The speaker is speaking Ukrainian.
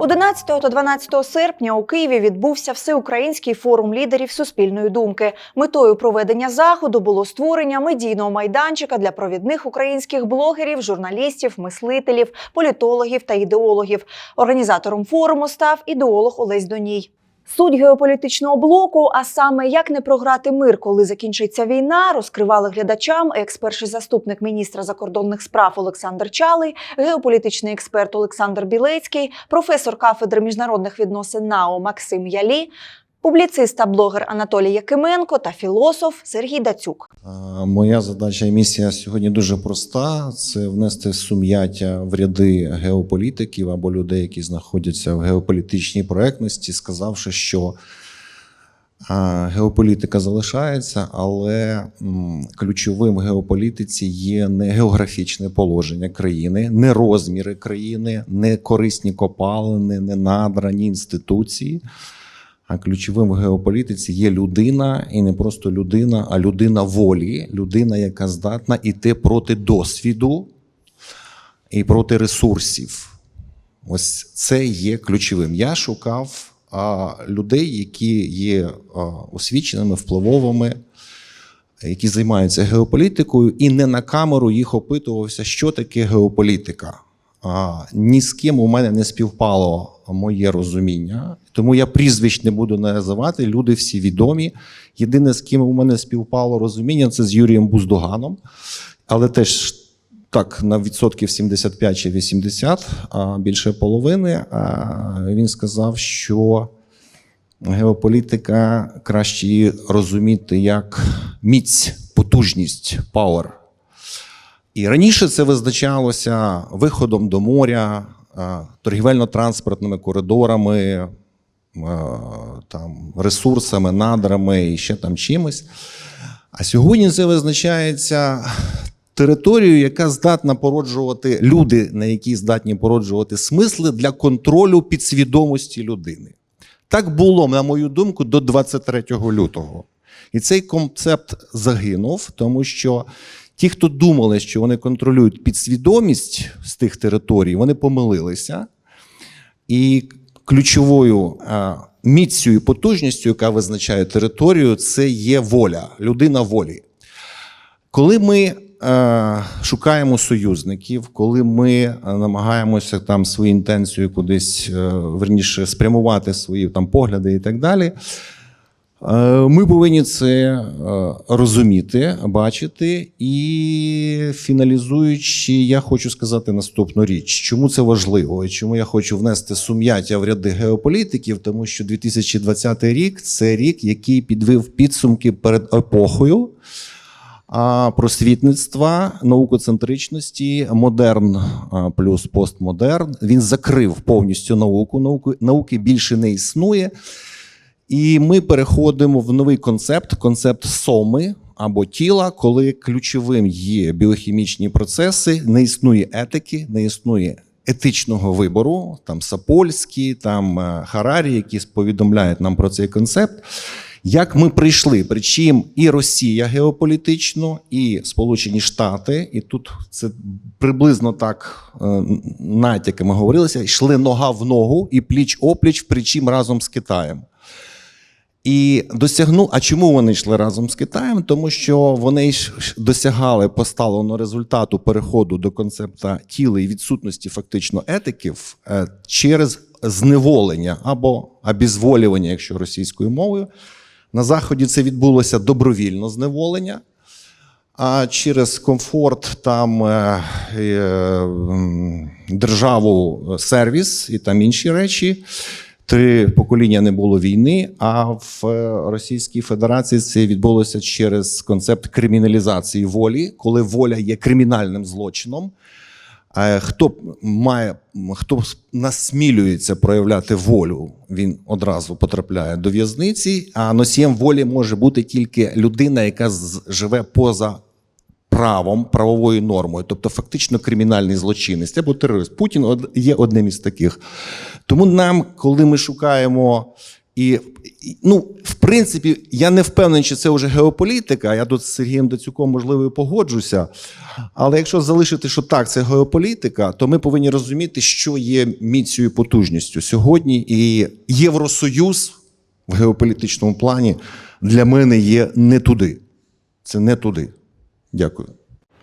11 та 12 серпня у Києві відбувся всеукраїнський форум лідерів суспільної думки. Метою проведення заходу було створення медійного майданчика для провідних українських блогерів, журналістів, мислителів, політологів та ідеологів. Організатором форуму став ідеолог Олесь Доній. Суть геополітичного блоку, а саме як не програти мир, коли закінчиться війна, розкривали глядачам екс-перший заступник міністра закордонних справ Олександр Чалий, геополітичний експерт Олександр Білецький, професор кафедри міжнародних відносин НАО Максим Ялі, публіцист та блогер Анатолій Якименко та філософ Сергій Дацюк. Моя задача і місія сьогодні дуже проста: це внести сум'яття в ряди геополітиків або людей, які знаходяться в геополітичній проектності, сказавши, що геополітика залишається, але ключовим в геополітиці є не географічне положення країни, не розміри країни, не корисні копалини, не надра, ні інституції. А ключовим в геополітиці є людина, і не просто людина, а людина волі, людина, яка здатна йти проти досвіду і проти ресурсів. Ось це є ключовим. Я шукав а, людей, які є а, освіченими, впливовими, які займаються геополітикою, і не на камеру їх опитувався, що таке геополітика. Ні з ким у мене не співпало моє розуміння, тому я прізвищ не буду називати. Люди всі відомі. Єдине, з ким у мене співпало розуміння, це з Юрієм Буздуганом, але теж так на відсотків 75 чи 80, а більше половини. Він сказав, що геополітика краще її розуміти як міць, потужність, power. І раніше це визначалося виходом до моря, е, торгівельно-транспортними коридорами, е, там, ресурсами, надрами і ще там чимось. А сьогодні це визначається територією, яка здатна породжувати люди, на якій здатні породжувати смисли для контролю підсвідомості людини. Так було, на мою думку, до 23 лютого. І цей концепт загинув, тому що ті, хто думали, що вони контролюють підсвідомість з тих територій, вони помилилися. І ключовою міцю і потужністю, яка визначає територію, це є воля, людина волі. Коли ми шукаємо союзників, коли ми намагаємося там свою інтенцію кудись е, верніше спрямувати свої там погляди і так далі. Е, Ми повинні це е, розуміти, бачити, і фіналізуючи, я хочу сказати наступну річ. Чому це важливо? І чому я хочу внести сум'яття в ряди геополітиків? Тому що 2020 рік це рік, який підвив підсумки перед епохою просвітництва, наукоцентричності, модерн плюс постмодерн. Він закрив повністю науку. Науки, науки більше не існує. І ми переходимо в новий концепт концепт соми або тіла, коли ключовим є біохімічні процеси, не існує етики, не існує етичного вибору. Там Сапольський, там е, Харарі, які повідомляють нам про цей концепт. Як ми прийшли, причим і Росія геополітично, і Сполучені Штати, і тут це приблизно так е, натяками говорилося, йшли нога в ногу і пліч опліч, причим разом з Китаєм. І досягну. А чому вони йшли разом з Китаєм? Тому що вони ж досягали поставленого результату переходу до концепта тіла і відсутності фактично етиків е, через зневолення або обізволювання, якщо російською мовою. На заході це відбулося добровільно зневолення. А через комфорт там е, е, державу сервіс і там інші речі. Три покоління не було війни. А в е, Російській Федерації це відбулося через концепт криміналізації волі, коли воля є кримінальним злочином. Е, Хто має, хто насмілюється проявляти волю, він одразу потрапляє до в'язниці. А носієм волі може бути тільки людина, яка живе поза правом, правовою нормою, тобто фактично кримінальний злочинець або терорист. Путін є одним із таких. Тому нам, коли ми шукаємо І, ну, в принципі, я не впевнений, чи це вже геополітика. Я тут з Сергієм Дацюком, можливо, і погоджуся. Але якщо залишити, що так, це геополітика, то ми повинні розуміти, що є міцю і потужністю сьогодні. І Євросоюз в геополітичному плані для мене є не туди. Це не туди. 逆。